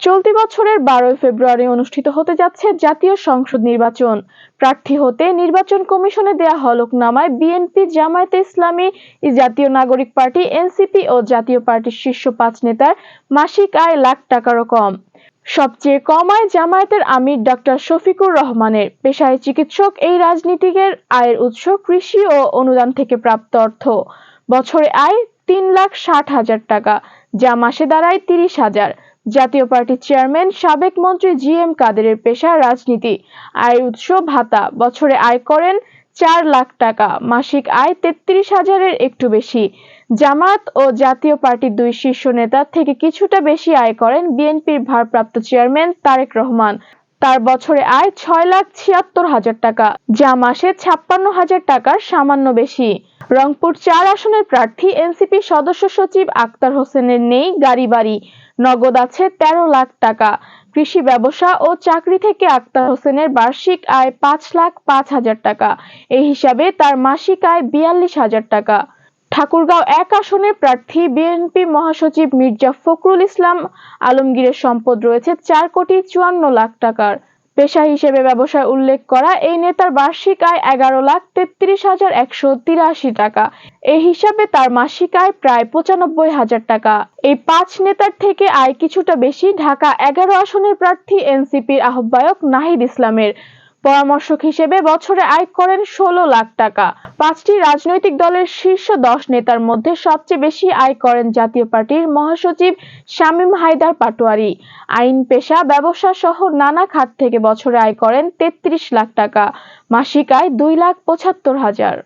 চলতি বছরের বারোই ফেব্রুয়ারি অনুষ্ঠিত হতে যাচ্ছে জাতীয় সংসদ নির্বাচন। প্রার্থী হতে নির্বাচন কমিশনে দেয়া হলফনামায় বিএনপি, জামায়াতে ইসলামী, জাতীয় নাগরিক পার্টি, এনসিপি ও জাতীয় পার্টির শীর্ষ পাঁচ নেতার মাসিক আয় লাখ টাকারও কম। সবচেয়ে কম আয় জামায়াতের আমির ডাক্তার শফিকুর রহমানের। পেশায় চিকিৎসক, এই রাজনীতিকের আয়ের উৎস কৃষি ও অনুদান থেকে প্রাপ্ত অর্থ। বছরে আয় তিন লাখ ষাট হাজার টাকা, যা মাসে দাঁড়ায় তিরিশ হাজার। জাতীয় পার্টির চেয়ারম্যান, সাবেক মন্ত্রী জি এম কাদেরের পেশা রাজনীতি। আয় উৎস ভাতা, বছরে আয় করেন চার লাখ টাকা, মাসিক আয় তেত্রিশ হাজারের একটু বেশি। জামাত ও জাতীয় পার্টির দুই শীর্ষ নেতা থেকে কিছুটা বেশি আয় করেন বিএনপির ভারপ্রাপ্ত চেয়ারম্যান তারেক রহমান। তার বছরে আয় ছয় লাখ ছিয়াত্তর হাজার টাকা, যা মাসে ছাপ্পান্ন হাজার টাকার সামান্য বেশি। রংপুর চার আসনের প্রার্থী, এনসিপি সদস্য সচিব আক্তার হোসেনের নেই গাড়ি বাড়ি নগদ আছে তেরো লাখ টাকা। কৃষি ব্যবসা ও চাকরি থেকে আক্তার হোসেনের বার্ষিক আয় পাঁচ লাখ পাঁচ হাজার টাকা। এই হিসাবে তার মাসিক আয় বিয়াল্লিশ হাজার টাকা। ঠাকুরগাঁও এক আসনের প্রার্থী বিএনপি মহাসচিব মির্জা ফখরুল ইসলাম আলমগীরের সম্পদ রয়েছে চার কোটি চুয়ান্ন লাখ টাকার। পেশা হিসেবে ব্যবসায় উল্লেখ করা এই নেতার বার্ষিক আয় এগারো লাখ তেত্রিশ হাজার একশো তিরাশি টাকা। এই হিসাবে তার মাসিক আয় প্রায় পঁচানব্বই হাজার টাকা। এই পাঁচ নেতার থেকে আয় কিছুটা বেশি ঢাকা এগারো আসনের প্রার্থী এনসিপির আহ্বায়ক নাহিদ ইসলামের। পরামর্শক হিসেবে বছরে আয় করেন ষোলো লাখ টাকা। পাঁচটি রাজনৈতিক দলের শীর্ষ দশ নেতার মধ্যে সবচেয়ে বেশি আয় করেন জাতীয় পার্টির মহাসচিব শামীম হায়দার পাটোয়ারি। আইন, পেশা, ব্যবসা সহ নানা খাত থেকে বছরে আয় করেন তেত্রিশ লাখ টাকা। মাসিক আয় দুই লাখ পঁচাত্তর হাজার।